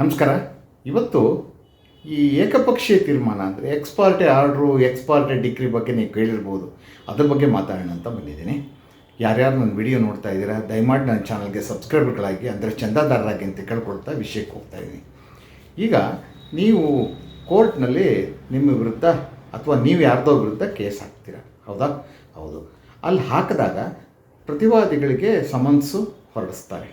ನಮಸ್ಕಾರ. ಇವತ್ತು ಈ ಏಕಪಕ್ಷೀಯ ತೀರ್ಮಾನ ಅಂದರೆ ಎಕ್ಸ್ಪಾರ್ಟೆ ಆರ್ಡ್ರು ಎಕ್ಸ್ಪಾರ್ಟೆ ಡಿಗ್ರಿ ಬಗ್ಗೆ ನೀವು ಕೇಳಿರ್ಬೋದು. ಅದ್ರ ಬಗ್ಗೆ ಮಾತಾಡೋಣ ಅಂತ ಬಂದಿದ್ದೀನಿ. ಯಾರ್ಯಾರು ನನ್ನ ವಿಡಿಯೋ ನೋಡ್ತಾ ಇದ್ದೀರಾ, ದಯಮಾಡಿ ನನ್ನ ಚಾನಲ್ಗೆ ಸಬ್ಸ್ಕ್ರೈಬರ್ಗಳಾಗಿ ಅಂದರೆ ಚಂದಾದಾರರಾಗಿ ಅಂತ ಕೇಳ್ಕೊಳ್ತಾ ವಿಷಯಕ್ಕೆ ಹೋಗ್ತಾ ಇದ್ದೀನಿ. ಈಗ ನೀವು ಕೋರ್ಟ್ನಲ್ಲಿ ನಿಮ್ಮ ವಿರುದ್ಧ ಅಥವಾ ನೀವು ಯಾರ್ದೋ ವಿರುದ್ಧ ಕೇಸ್ ಹಾಕ್ತೀರಾ? ಹೌದಾ? ಹೌದು. ಅಲ್ಲಿ ಹಾಕಿದಾಗ ಪ್ರತಿವಾದಿಗಳಿಗೆ ಸಮನ್ಸು ಹೊರಡಿಸ್ತಾರೆ.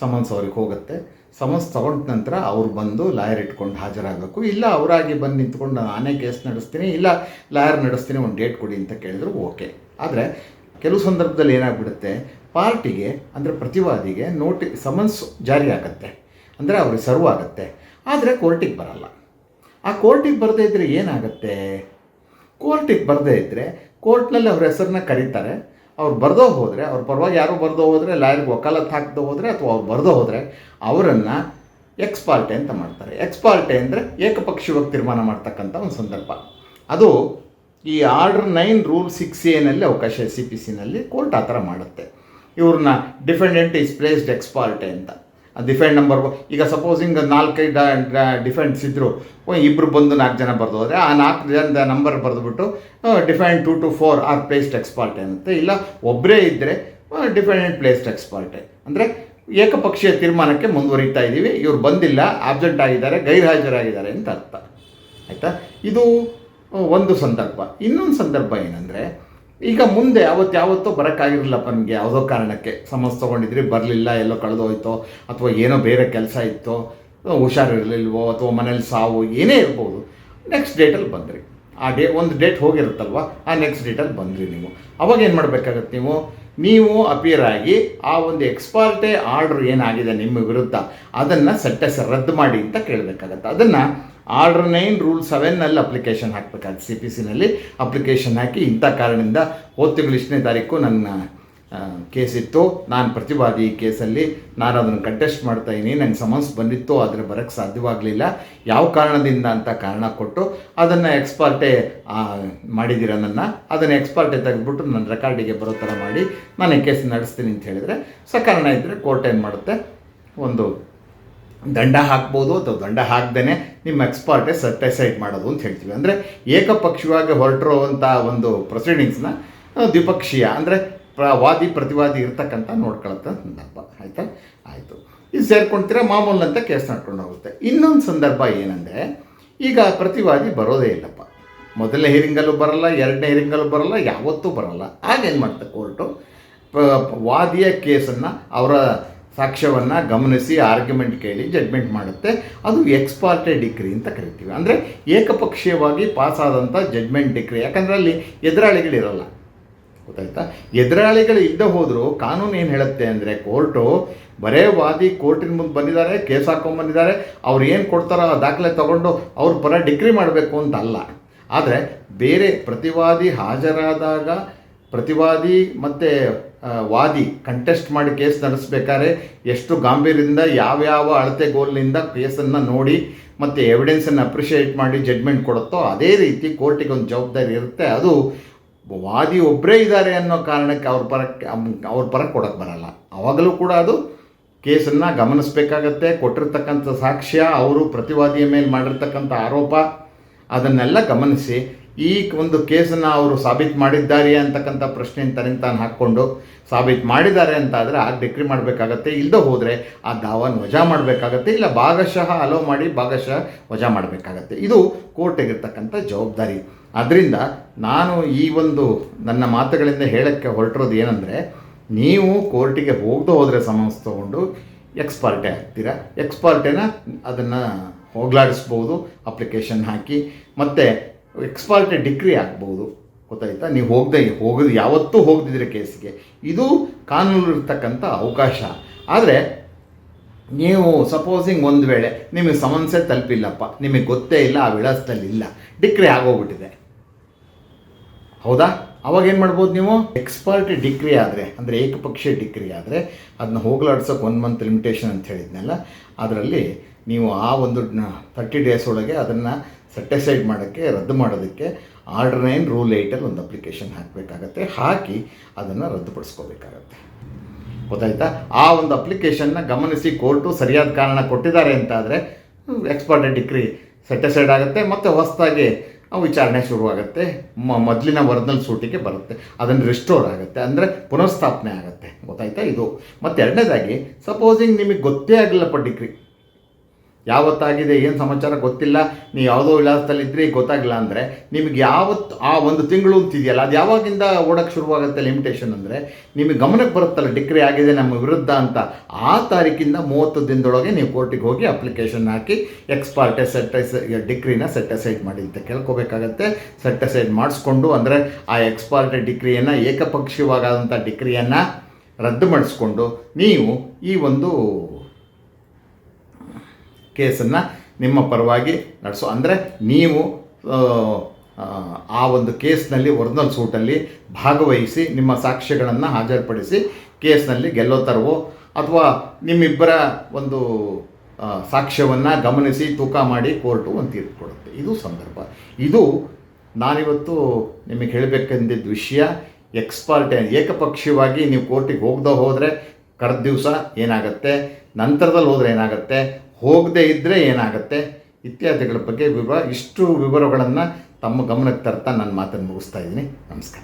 ಸಮನ್ಸ್ ಅವ್ರಿಗೆ ಹೋಗುತ್ತೆ. ಸಮನ್ಸ್ ತಗೊಂಡ ನಂತರ ಅವ್ರು ಬಂದು ಲಾಯರ್ ಇಟ್ಕೊಂಡು ಹಾಜರಾಗಬೇಕು ಇಲ್ಲ, ಅವರಾಗಿ ಬಂದು ನಿಂತ್ಕೊಂಡು ನಾನೇ ಕೇಸ್ ನಡೆಸ್ತೀನಿ, ಇಲ್ಲ ಲಾಯರ್ ನಡೆಸ್ತೀನಿ, ಒಂದು ಡೇಟ್ ಕೊಡಿ ಅಂತ ಕೇಳಿದ್ರು ಓಕೆ. ಆದರೆ ಕೆಲವು ಸಂದರ್ಭದಲ್ಲಿ ಏನಾಗ್ಬಿಡುತ್ತೆ, ಪಾರ್ಟಿಗೆ, ಅಂದರೆ ಪ್ರತಿವಾದಿಗೆ ನೋಟಿ, ಸಮನ್ಸ್ ಜಾರಿ ಆಗುತ್ತೆ. ಅಂದರೆ ಅವ್ರಿಗೆ ಸರ್ವ್ ಆಗುತ್ತೆ. ಆದರೆ ಕೋರ್ಟಿಗೆ ಬರಲ್ಲ. ಆ ಕೋರ್ಟಿಗೆ ಬರದೇ ಇದ್ದರೆ ಏನಾಗುತ್ತೆ ಕೋರ್ಟಿಗೆ ಬರದೇ ಇದ್ದರೆ ಕೋರ್ಟ್ನಲ್ಲಿ ಅವ್ರ ಹೆಸರನ್ನ ಕರೀತಾರೆ ಅವ್ರು ಬರೆದೋ ಹೋದರೆ, ಅವ್ರ ಪರವಾಗಿ ಯಾರು ಬರೆದೋ ಹೋದರೆ, ಲಾಯರ್ಗೆ ವಕಾಲತ್ ಹಾಕ್ದೋ ಹೋದರೆ ಅಥವಾ ಅವ್ರು ಬರೆದೋ ಹೋದರೆ ಅವರನ್ನು ಎಕ್ಸ್ಪಾರ್ಟೆ ಅಂತ ಮಾಡ್ತಾರೆ. ಎಕ್ಸ್ಪಾರ್ಟೆ ಅಂದರೆ ಏಕಪಕ್ಷೀಯವಾಗಿ ತೀರ್ಮಾನ ಮಾಡ್ತಕ್ಕಂಥ ಒಂದು ಸಂದರ್ಭ. ಅದು ಈ ಆರ್ಡರ್ ನೈನ್ ರೂಲ್ ಸಿಕ್ಸ್ ಎನಲ್ಲಿ ಅವಕಾಶ ಸಿ ಪಿ ಸಿನಲ್ಲಿ ಕೋರ್ಟ್ ಆ ಥರ ಮಾಡುತ್ತೆ. ಇವ್ರನ್ನ defendant is placed ex parte ಅಂತ. ಡಿಫೆಂಡ್ ನಂಬರ್ ಈಗ ಸಪೋಸಿಂಗ್ ನಾಲ್ಕೈದು ಡಿಫೆಂಡ್ಸ್ ಇದ್ದರು ಇಬ್ಬರು ಬಂದು ನಾಲ್ಕು ಜನ ಬರೆದು ಆ ನಾಲ್ಕು ಜನದ number ಬರೆದುಬಿಟ್ಟು defend to to four are placed expert ಅನ್ನುತ್ತೆ. ಇಲ್ಲ ಒಬ್ಬರೇ ಇದ್ದರೆ ಡಿಫೆಂಡೆಂಟ್ ಪ್ಲೇಸ್ಡ್ ಎಕ್ಸ್ಪರ್ಟೆ ಅಂದರೆ ಏಕಪಕ್ಷೀಯ ತೀರ್ಮಾನಕ್ಕೆ ಮುಂದುವರಿತಾ ಇದ್ದೀವಿ ಇವ್ರು ಬಂದಿಲ್ಲ ಆಬ್ಸೆಂಟ್ ಆಗಿದ್ದಾರೆ, ಗೈರ್ಹಾಜರಾಗಿದ್ದಾರೆ ಅಂತ ಅರ್ಥ. ಆಯಿತಾ? ಇದು ಒಂದು ಸಂದರ್ಭ. ಇನ್ನೊಂದು ಸಂದರ್ಭ ಏನಂದರೆ ಈಗ ಮುಂದೆ ಅವತ್ತು ಯಾವತ್ತೋ ಬರೋಕ್ಕಾಗಿರಲಿಲ್ಲಪ್ಪ ನಿಮಗೆ ಯಾವುದೋ ಕಾರಣಕ್ಕೆ. ಸಮಸ್ ತೊಗೊಂಡಿದ್ರಿ, ಬರಲಿಲ್ಲ, ಎಲ್ಲೋ ಕಳೆದೋಯ್ತೋ, ಅಥವಾ ಏನೋ ಬೇರೆ ಕೆಲಸ ಇತ್ತೋ, ಹುಷಾರಿರಲಿಲ್ವೋ, ಅಥವಾ ಮನೇಲಿ ಸಾವು, ಏನೇ ಇರ್ಬೋದು. ನೆಕ್ಸ್ಟ್ ಡೇಟಲ್ಲಿ ಬಂದ್ರಿ. ಆ ಡೇ ಒಂದು ಡೇಟ್ ಹೋಗಿರುತ್ತಲ್ವ, ಆ ನೆಕ್ಸ್ಟ್ ಡೇಟಲ್ಲಿ ಬಂದ್ರಿ ನೀವು. ಅವಾಗ ಏನು ಮಾಡಬೇಕಾಗತ್ತೆ ನೀವು? ನೀವು ಅಪಿಯರ್ ಆಗಿ ಆ ಒಂದು ಎಕ್ಸ್ಪಾರ್ಟೆ ಆರ್ಡ್ರ್ ಏನಾಗಿದೆ ನಿಮ್ಮ ವಿರುದ್ಧ ಅದನ್ನು ಸೆಟ್ಟಸ್ ರದ್ದು ಮಾಡಿ ಅಂತ ಕೇಳಬೇಕಾಗತ್ತೆ. ಅದನ್ನು ಆರ್ಡರ್ ನೈನ್ ರೂಲ್ ಸೆವೆನ್ನಲ್ಲಿ ಅಪ್ಲಿಕೇಶನ್ ಹಾಕಬೇಕಾಗುತ್ತೆ. ಸಿ ಪಿ ಸಿನಲ್ಲಿ ಅಪ್ಲಿಕೇಶನ್ ಹಾಕಿ ಇಂಥ ಕಾರಣದಿಂದ ಹೋದ ತಿಂಗಳು ಇಷ್ಟನೇ ತಾರೀಕು ನನ್ನ ಕೇಸ್ ಇತ್ತು. ನಾನು ಪ್ರತಿವಾದಿ ಈ ಕೇಸಲ್ಲಿ ನಾನು ಅದನ್ನು ಕಂಟೆಸ್ಟ್ ಮಾಡ್ತಾ ಇದ್ದೀನಿ. ನಂಗೆ ಸಮನ್ಸ್ ಬಂದಿತ್ತು, ಆದರೆ ಬರೋಕ್ಕೆ ಸಾಧ್ಯವಾಗಲಿಲ್ಲ. ಯಾವ ಕಾರಣದಿಂದ ಅಂತ ಕಾರಣ ಕೊಟ್ಟು ಅದನ್ನು ಎಕ್ಸ್ಪರ್ಟೇ ಮಾಡಿದ್ದೀರ ನನ್ನ. ಅದನ್ನು ಎಕ್ಸ್ಪಾರ್ಟೆ ತೆಗೆದ್ಬಿಟ್ಟು ನನ್ನ ರೆಕಾರ್ಡಿಗೆ ಬರೋ ಥರ ಮಾಡಿ ನಾನು ಈ ಕೇಸ್ ನಡೆಸ್ತೀನಿ ಅಂತ ಹೇಳಿದರೆ ಸಕಾರಣ ಇದ್ದರೆ ಕೋರ್ಟ್ ಏನು ಮಾಡುತ್ತೆ? ಒಂದು ದಂಡ ಹಾಕ್ಬೋದು ಅಥವಾ ದಂಡ ಹಾಕ್ದೇ ನಿಮ್ಮ ಎಕ್ಸ್ಪರ್ಟೇ ಸರ್ಟಿಸೈಡ್ ಮಾಡೋದು ಅಂತ ಹೇಳ್ತೀವಿ. ಅಂದರೆ ಏಕಪಕ್ಷೀಯವಾಗಿ ಹೊರಟಿರುವಂಥ ಒಂದು ಪ್ರೊಸೀಡಿಂಗ್ಸ್ನ ದ್ವಿಪಕ್ಷೀಯ. ಅಂದರೆ ವಾದಿ ಪ್ರತಿವಾದಿ ಇರ್ತಕ್ಕಂಥ ನೋಡ್ಕೊಳತ್ತ ಸಂದರ್ಭ. ಆಯಿತಾ? ಆಯಿತು. ಇದು ಸೇರ್ಕೊಳ್ತೀರಾ ಅಂತ ಕೇಸ್ ನಡ್ಕೊಂಡು ಹೋಗುತ್ತೆ. ಇನ್ನೊಂದು ಸಂದರ್ಭ ಏನಂದರೆ, ಈಗ ಪ್ರತಿವಾದಿ ಬರೋದೇ ಇಲ್ಲಪ್ಪ. ಮೊದಲನೇ ಹಿರಿಂಗಲ್ಲೂ ಬರಲ್ಲ, ಎರಡನೇ ಹಿರಿಂಗಲ್ಲೂ ಬರಲ್ಲ, ಯಾವತ್ತೂ ಬರಲ್ಲ. ಆಗೇನು ಮಾಡ್ತಾರೆ ಕೋರ್ಟು? ವಾದಿಯ ಕೇಸನ್ನು, ಅವರ ಸಾಕ್ಷ್ಯವನ್ನು ಗಮನಿಸಿ ಆರ್ಗ್ಯುಮೆಂಟ್ ಕೇಳಿ ಜಡ್ಮೆಂಟ್ ಮಾಡುತ್ತೆ. ಅದು ಎಕ್ಸ್ಪಾರ್ಟೆ ಡಿಗ್ರಿ ಅಂತ ಕರಿತೀವಿ. ಅಂದರೆ ಏಕಪಕ್ಷೀಯವಾಗಿ ಪಾಸಾದಂಥ ಜಡ್ಮೆಂಟ್ ಡಿಗ್ರಿ ಯಾಕಂದರೆ ಅಲ್ಲಿ ಎದುರಾಳಿಗಳಿರಲ್ಲ. ಗೊತ್ತಾಯ್ತಾ? ಎದುರಾಳಿಗಳು ಇದ್ದ ಹೋದರೂ, ಕಾನೂನು ಏನು ಹೇಳುತ್ತೆ ಅಂದರೆ ಕೋರ್ಟು, ಬರೇ ವಾದಿ ಕೋರ್ಟಿನ ಮುಂದೆ ಬಂದಿದ್ದಾರೆ, ಕೇಸ್ ಹಾಕೊಂಡ್ಬಂದಿದ್ದಾರೆ ಅವ್ರು ಏನು ಕೊಡ್ತಾರೋ ಆ ದಾಖಲೆ ತಗೊಂಡು ಅವ್ರ ಪರ ಡಿಗ್ರಿ ಮಾಡಬೇಕು ಅಂತ ಅಲ್ಲ ಆದರೆ ಬೇರೆ ಪ್ರತಿವಾದಿ ಹಾಜರಾದಾಗ ಪ್ರತಿವಾದಿ ಮತ್ತು ವಾದಿ ಕಂಟೆಸ್ಟ್ ಮಾಡಿ ಕೇಸ್ ನಡೆಸ್ಬೇಕಾದ್ರೆ ಎಷ್ಟು ಗಾಂಭೀರ್ಯದಿಂದ, ಯಾವ್ಯಾವ ಅಳತೆ ಗೋಲ್ನಿಂದ ಕೇಸನ್ನು ನೋಡಿ ಮತ್ತು ಎವಿಡೆನ್ಸನ್ನು ಅಪ್ರಿಷಿಯೇಟ್ ಮಾಡಿ ಜಡ್ಮೆಂಟ್ ಕೊಡುತ್ತೋ ಅದೇ ರೀತಿ ಕೋರ್ಟಿಗೆ ಒಂದು ಜವಾಬ್ದಾರಿ ಇರುತ್ತೆ. ಅದು ವಾದಿ ಒಬ್ಬರೇ ಇದ್ದಾರೆ ಅನ್ನೋ ಕಾರಣಕ್ಕೆ ಅವ್ರ ಪರ ಅವ್ರ ಪರ ಕೊಡೋಕ್ಕೆ ಬರಲ್ಲ. ಅವಾಗಲೂ ಕೂಡ ಅದು ಕೇಸನ್ನು ಗಮನಿಸಬೇಕಾಗತ್ತೆ, ಕೊಟ್ಟಿರ್ತಕ್ಕಂಥ ಸಾಕ್ಷ್ಯ, ಅವರು ಪ್ರತಿವಾದಿಯ ಮೇಲೆ ಮಾಡಿರ್ತಕ್ಕಂಥ ಆರೋಪ, ಅದನ್ನೆಲ್ಲ ಗಮನಿಸಿ, ಈ ಒಂದು ಕೇಸನ್ನು ಅವರು ಸಾಬೀತು ಮಾಡಿದ್ದಾರೆ ಅಂತಕ್ಕಂಥ ಪ್ರಶ್ನೆಯನ್ನು ತನಿ ತಾನು ಹಾಕ್ಕೊಂಡು ಸಾಬೀತು ಮಾಡಿದ್ದಾರೆ ಅಂತ ಆದರೆ ಆಗ ಡಿಕ್ರಿ ಮಾಡಬೇಕಾಗತ್ತೆ ಇಲ್ಲದೆ ಹೋದರೆ ಆ ದಾವನ ವಜಾ ಮಾಡಬೇಕಾಗತ್ತೆ, ಇಲ್ಲ ಭಾಗಶಃ ಅಲೋ ಮಾಡಿ ಭಾಗಶಃ ವಜಾ ಮಾಡಬೇಕಾಗತ್ತೆ. ಇದು ಕೋರ್ಟಿಗಿರ್ತಕ್ಕಂಥ ಜವಾಬ್ದಾರಿ. ಅದರಿಂದ ನಾನು ಈ ಒಂದು ನನ್ನ ಮಾತುಗಳಿಂದ ಹೇಳೋಕ್ಕೆ ಹೊರಟಿರೋದು ಏನಂದರೆ, ನೀವು ಕೋರ್ಟಿಗೆ ಹೋಗದೆ ಹೋದರೆ ಸಮನ್ಸ್ ತೊಗೊಂಡು ಎಕ್ಸ್ಪಾರ್ಟೆ ಆಗ್ತೀರಾ? ಎಕ್ಸ್ಪಾರ್ಟೆನ ಅದನ್ನು ಹೋಗ್ಲಾಡಿಸ್ಬೋದು ಅಪ್ಲಿಕೇಶನ್ ಹಾಕಿ, ಮತ್ತು ಎಕ್ಸ್ಪಾರ್ಟೆ ಡಿಗ್ರಿ ಆಗ್ಬೋದು. ಗೊತ್ತಾಯ್ತಾ? ನೀವು ಹೋಗದೆ, ಹೋಗದು ಯಾವತ್ತೂ ಹೋಗದಿದ್ರೆ ಕೇಸಿಗೆ. ಇದು ಕಾನೂನು ಇರ್ತಕ್ಕಂಥ ಅವಕಾಶ. ಆದರೆ, ನೀವು ಸಪೋಸಿಂಗ್ ಒಂದು ವೇಳೆ ನಿಮಗೆ ಸಮನ್ಸೆ ತಲುಪಿಲ್ಲಪ್ಪ, ನಿಮಗೆ ಗೊತ್ತೇ ಇಲ್ಲ, ಆ ವಿಳಾಸದಲ್ಲಿ ಇಲ್ಲ ಡಿಗ್ರಿ ಆಗೋಗ್ಬಿಟ್ಟಿದೆ. ಹೌದಾ? ಅವಾಗ ಏನು ಮಾಡ್ಬೋದು ನೀವು? ಎಕ್ಸ್ಪರ್ಟ್ ಡಿಗ್ರಿ ಆದರೆ, ಅಂದರೆ ಏಕಪಕ್ಷೀಯ ಡಿಗ್ರಿ ಆದರೆ ಅದನ್ನ ಹೋಗ್ಲಾಡ್ಸೋಕೆ ಒನ್ ಮಂತ್ ಲಿಮಿಟೇಷನ್ ಅಂತ ಹೇಳಿದ್ನಲ್ಲ, ಅದರಲ್ಲಿ ನೀವು ಆ ಒಂದು ತರ್ಟಿ ಡೇಸ್ ಒಳಗೆ ಅದನ್ನು ಸೆಟಿಸೈಡ್ ಮಾಡೋಕ್ಕೆ, ರದ್ದು ಮಾಡೋದಕ್ಕೆ ಆರ್ಡರ್ ನೈನ್ ರೂಲ್ ಏಟಲ್ಲಿ ಒಂದು ಅಪ್ಲಿಕೇಶನ್ ಹಾಕಬೇಕಾಗತ್ತೆ. ಹಾಕಿ ಅದನ್ನು ರದ್ದುಪಡಿಸ್ಕೋಬೇಕಾಗತ್ತೆ. ಗೊತ್ತಾಯ್ತಾ? ಆ ಒಂದು ಅಪ್ಲಿಕೇಶನ್ನ ಗಮನಿಸಿ ಕೋರ್ಟು ಸರಿಯಾದ ಕಾರಣ ಕೊಟ್ಟಿದ್ದಾರೆ ಅಂತಾದರೆ ಎಕ್ಸ್ಪರ್ಟ್ ಡಿಗ್ರಿ ಸೆಟಿಸೈಡ್ ಆಗುತ್ತೆ, ಮತ್ತು ಹೊಸದಾಗಿ ವಿಚಾರಣೆ ಶುರುವಾಗುತ್ತೆ. ಮ, ಮೊದಲಿನ ಒರಿಜಿನಲ್ ಸೂಟಿಗೆ ಬರುತ್ತೆ. ಅದನ್ನು ರಿಸ್ಟೋರ್ ಆಗುತ್ತೆ. ಅಂದರೆ ಪುನಃಸ್ಥಾಪನೆ ಆಗುತ್ತೆ. ಗೊತ್ತಾಯ್ತಾ ಇದು? ಮತ್ತು ಎರಡನೇದಾಗಿ ಸಪೋಸಿಂಗ್ ನಿಮಗೆ ಗೊತ್ತೇ ಆಗಲಿಲ್ಲಪ್ಪ ಡಿಗ್ರಿ ಯಾವತ್ತಾಗಿದೆ, ಏನು ಸಮಾಚಾರ ಗೊತ್ತಿಲ್ಲ ನೀವು ಯಾವುದೋ ವಿಳಾಸದಲ್ಲಿದ್ದರೆ ಗೊತ್ತಾಗಿಲ್ಲ ಅಂದರೆ ನಿಮಗೆ ಯಾವತ್ತು ಆ ಒಂದು ತಿಂಗಳು ಅಂತಿದೆಯಲ್ಲ, ಅದು ಯಾವಾಗಿಂದ ಓಡೋಕ್ಕೆ ಶುರುವಾಗುತ್ತೆ ಲಿಮಿಟೇಷನ್ ಅಂದರೆ ನಿಮಗೆ ಗಮನಕ್ಕೆ ಬರುತ್ತಲ್ಲ ಡಿಕ್ರಿ ಆಗಿದೆ ನಮ್ಮ ವಿರುದ್ಧ ಅಂತ. ಆ ತಾರೀಕಿಂದ ಮೂವತ್ತು ದಿನದೊಳಗೆ ನೀವು ಕೋರ್ಟಿಗೆ ಹೋಗಿ ಅಪ್ಲಿಕೇಶನ್ ಹಾಕಿ ಎಕ್ಸ್ಪಾರ್ಟೆ ಸೆಟ್ಟೈಸ್ ಡಿಗ್ರಿನ ಸೆಟ್ಟಸೈಡ್ ಮಾಡಿ ಅಂತ ಕೇಳ್ಕೊಬೇಕಾಗತ್ತೆ ಸೆಟ್ಟಸೈಡ್ ಮಾಡಿಸ್ಕೊಂಡು ಅಂದರೆ ಆ ಎಕ್ಸ್ಪಾರ್ಟೆ ಡಿಕ್ರಿಯನ್ನು ಏಕಪಕ್ಷೀಯವಾದಂಥ ಡಿಕ್ರಿಯನ್ನು ರದ್ದು ಮಾಡಿಸ್ಕೊಂಡು ನೀವು ಈ ಒಂದು ಕೇಸನ್ನು ನಿಮ್ಮ ಪರವಾಗಿ ನಡೆಸೋ. ಅಂದರೆ ನೀವು ಆ, ಒಂದು ಕೇಸ್ನಲ್ಲಿ ಒರಿಜಿನಲ್ ಸೂಟಲ್ಲಿ ಭಾಗವಹಿಸಿ ನಿಮ್ಮ ಸಾಕ್ಷ್ಯಗಳನ್ನು ಹಾಜರುಪಡಿಸಿ ಕೇಸ್ನಲ್ಲಿ ಗೆಲ್ಲೋ ಥರವೋ ಅಥವಾ ನಿಮ್ಮಿಬ್ಬರ ಒಂದು ಸಾಕ್ಷ್ಯವನ್ನು ಗಮನಿಸಿ ತೂಕ ಮಾಡಿ ಕೋರ್ಟು ಒಂದು ತೀರ್ಪು ಕೊಡುತ್ತೆ. ಇದು ಸಂದರ್ಭ. ಇದು ನಾನಿವತ್ತು ನಿಮಗೆ ಹೇಳಬೇಕೆಂದಿದ್ದ ವಿಷಯ ಎಕ್ಸ್ಪರ್ಟ್ ಏಕಪಕ್ಷೀಯವಾಗಿ ನೀವು ಕೋರ್ಟಿಗೆ ಹೋಗ್ದೋ ಹೋದರೆ ಕರೆದ ದಿವಸ ಏನಾಗುತ್ತೆ ನಂತರದಲ್ಲಿ ಹೋದರೆ ಏನಾಗುತ್ತೆ ಹೋಗದೇ ಇದ್ದರೆ ಏನಾಗುತ್ತೆ? ಇತ್ಯಾದಿಗಳ ಬಗ್ಗೆ ವಿವರ ಇಷ್ಟು ವಿವರಗಳನ್ನು ತಮ್ಮ ಗಮನಕ್ಕೆ ತರ್ತಾ ನನ್ನ ಮಾತನ್ನು ಮುಗಿಸ್ತಾ ಇದ್ದೀನಿ. ನಮಸ್ಕಾರ.